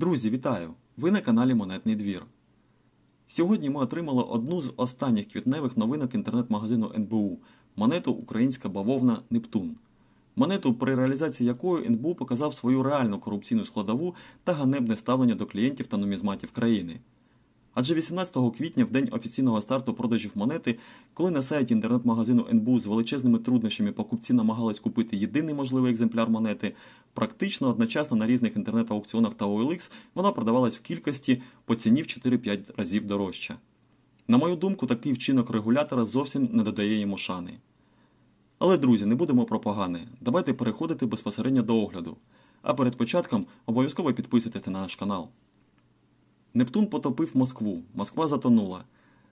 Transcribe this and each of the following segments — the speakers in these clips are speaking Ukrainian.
Друзі, вітаю! Ви на каналі Монетний двір. Сьогодні ми отримали одну з останніх квітневих новинок інтернет-магазину НБУ монету Українська бавовна Нептун. Монету, при реалізації якої НБУ показав свою реальну корупційну складову та ганебне ставлення до клієнтів та нумізматів країни. Адже 18 квітня, в день офіційного старту продажів монети, коли на сайті інтернет-магазину НБУ з величезними труднощами покупці намагались купити єдиний можливий екземпляр монети, практично одночасно на різних інтернет-аукціонах та OLX вона продавалась в кількості по ціні в 4-5 разів дорожче. На мою думку, такий вчинок регулятора зовсім не додає йому шани. Але, друзі, не будемо про погане. Давайте переходити безпосередньо до огляду. А перед початком обов'язково підписуйтесь на наш канал. Нептун потопив Москву, Москва затонула.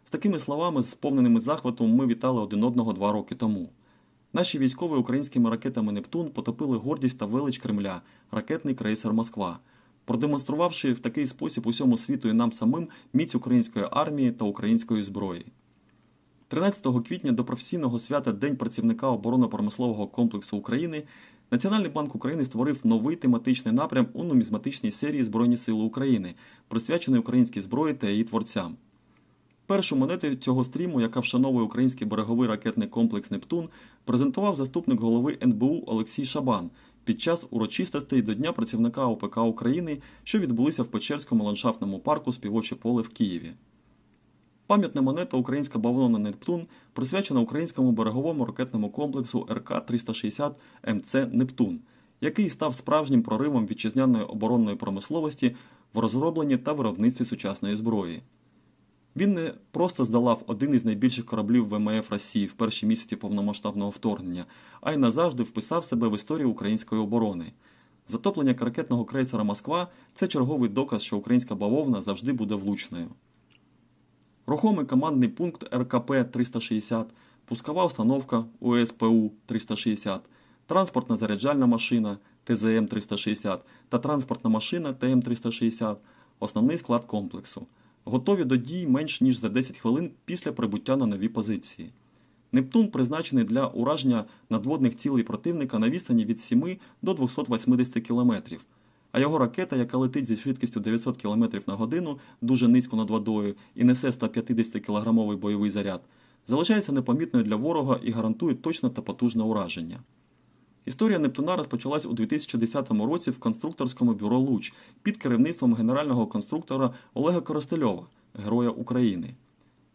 З такими словами, сповненими захватом, ми вітали один одного два роки тому. Наші військові українськими ракетами Нептун потопили гордість та велич Кремля, ракетний крейсер Москва, продемонструвавши в такий спосіб усьому світу і нам самим міць української армії та української зброї. 13 квітня до професійного свята День працівника оборонно-промислового комплексу України Національний банк України створив новий тематичний напрям у нумізматичній серії Збройні Сили України, присвячений українській зброї та її творцям. Першу монету цього стріму, яка вшановує український береговий ракетний комплекс Нептун, презентував заступник голови НБУ Олексій Шабан під час урочистостей до Дня працівника ОПК України, що відбулися в Печерському ландшафтному парку Співоче поле в Києві. Пам'ятна монета Українська бавовна Нептун присвячена українському береговому ракетному комплексу РК-360 МЦ Нептун, який став справжнім проривом вітчизняної оборонної промисловості в розробленні та виробництві сучасної зброї. Він не просто здолав один із найбільших кораблів ВМФ Росії в перші місяці повномасштабного вторгнення, а й назавжди вписав себе в історію української оборони. Затоплення ракетного крейсера Москва це черговий доказ, що українська бавовна завжди буде влучною. Рухомий командний пункт РКП 360, пускова установка УСПУ 360, транспортна заряджальна машина ТЗМ 360 та транспортна машина ТМ 360 основний склад комплексу. Готові до дій менш ніж за 10 хвилин після прибуття на нові позиції. Нептун призначений для ураження надводних цілей противника на відстані від 7 до 280 км, а його ракета, яка летить зі швидкістю 900 км на годину дуже низько над водою і несе 150 кілограмовий бойовий заряд, залишається непомітною для ворога і гарантує точне та потужне ураження. Історія Нептуна розпочалась у 2010 році в конструкторському бюро Луч під керівництвом генерального конструктора Олега Коростельова, Героя України.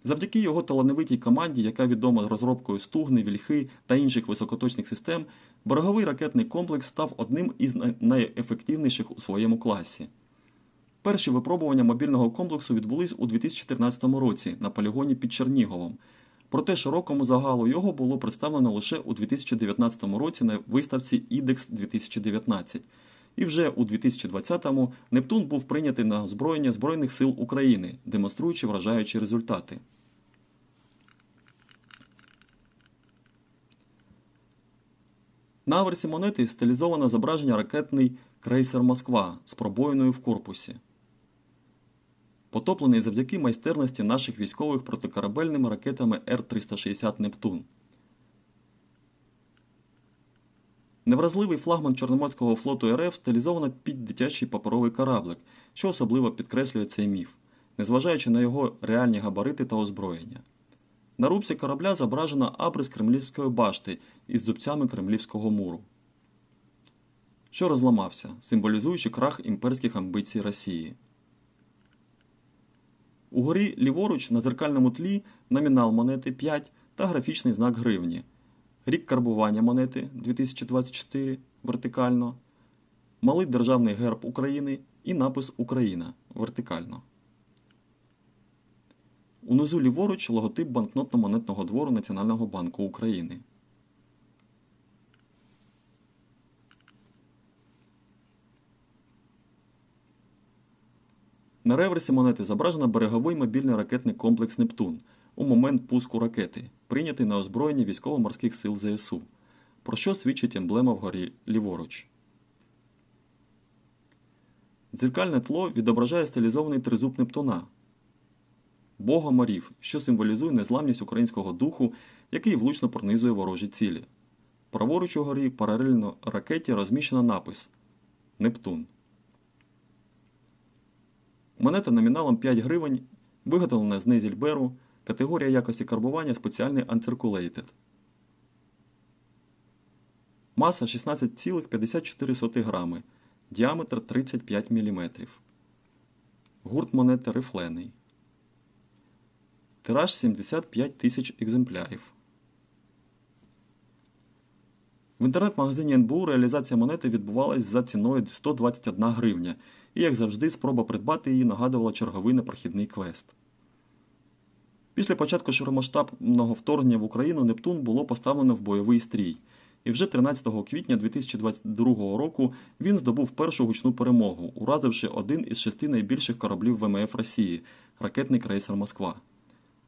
Завдяки його талановитій команді, яка відома розробкою стугни, вільхи та інших високоточних систем, береговий ракетний комплекс став одним із найефективніших у своєму класі. Перші випробування мобільного комплексу відбулись у 2014 році на полігоні під Черніговом. Проте широкому загалу його було представлено лише у 2019 році на виставці IDEX 2019. І вже у 2020-му Нептун був прийнятий на озброєння Збройних сил України, демонструючи вражаючі результати. На аверсі монети стилізовано зображення ракетний крейсер Москва з пробоїною в корпусі. Потоплений завдяки майстерності наших військових протикорабельними ракетами Р-360 Нептун. Невразливий флагман Чорноморського флоту РФ стилізовано під дитячий паперовий кораблик, що особливо підкреслює цей міф, незважаючи на його реальні габарити та озброєння. На рубці корабля зображено абрис кремлівської башти із зубцями кремлівського муру, що розламався, символізуючи крах імперських амбіцій Росії. Угорі ліворуч на зеркальному тлі номінал монети 5 та графічний знак гривні. Рік карбування монети 2024 вертикально, малий державний герб України і напис Україна вертикально. Унизу ліворуч логотип банкнотно-монетного двору Національного банку України. На реверсі монети зображено береговий мобільний ракетний комплекс Нептун у момент пуску ракети, прийнятий на озброєння військово-морських сил ЗСУ, про що свідчить емблема вгорі ліворуч. Дзеркальне тло відображає стилізований тризуб Нептуна, Бога морів, що символізує незламність українського духу, який влучно пронизує ворожі цілі. Праворуч угорі паралельно ракеті розміщено напис Нептун. Монета номіналом 5 гривень, виготовлена з Незільберу, категорія якості карбування спеціальний Uncirculated. Маса 16,54 грами, діаметр 35 мм. Гурт монети рифлений. Тираж 75 тисяч екземплярів. В інтернет-магазині НБУ реалізація монети відбувалась за ціною 121 гривня, і, як завжди, спроба придбати її нагадувала черговий непрохідний квест. Після початку широмасштабного вторгнення в Україну Нептун було поставлено в бойовий стрій, і вже 13 квітня 2022 року він здобув першу гучну перемогу, уразивши один із шести найбільших кораблів ВМФ Росії ракетний крейсер Москва.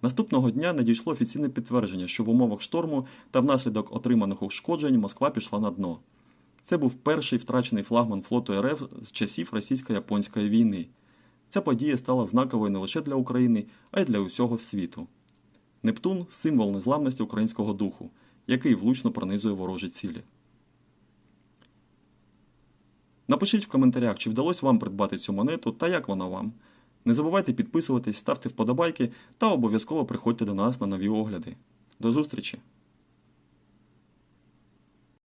Наступного дня надійшло офіційне підтвердження, що в умовах шторму та внаслідок отриманих ушкоджень Москва пішла на дно. Це був перший втрачений флагман флоту РФ з часів російсько-японської війни. Ця подія стала знаковою не лише для України, а й для усього світу. Нептун символ незламності українського духу, який влучно пронизує ворожі цілі. Напишіть в коментарях, чи вдалося вам придбати цю монету та як вона вам. Не забувайте підписуватись, ставте вподобайки та обов'язково приходьте до нас на нові огляди. До зустрічі!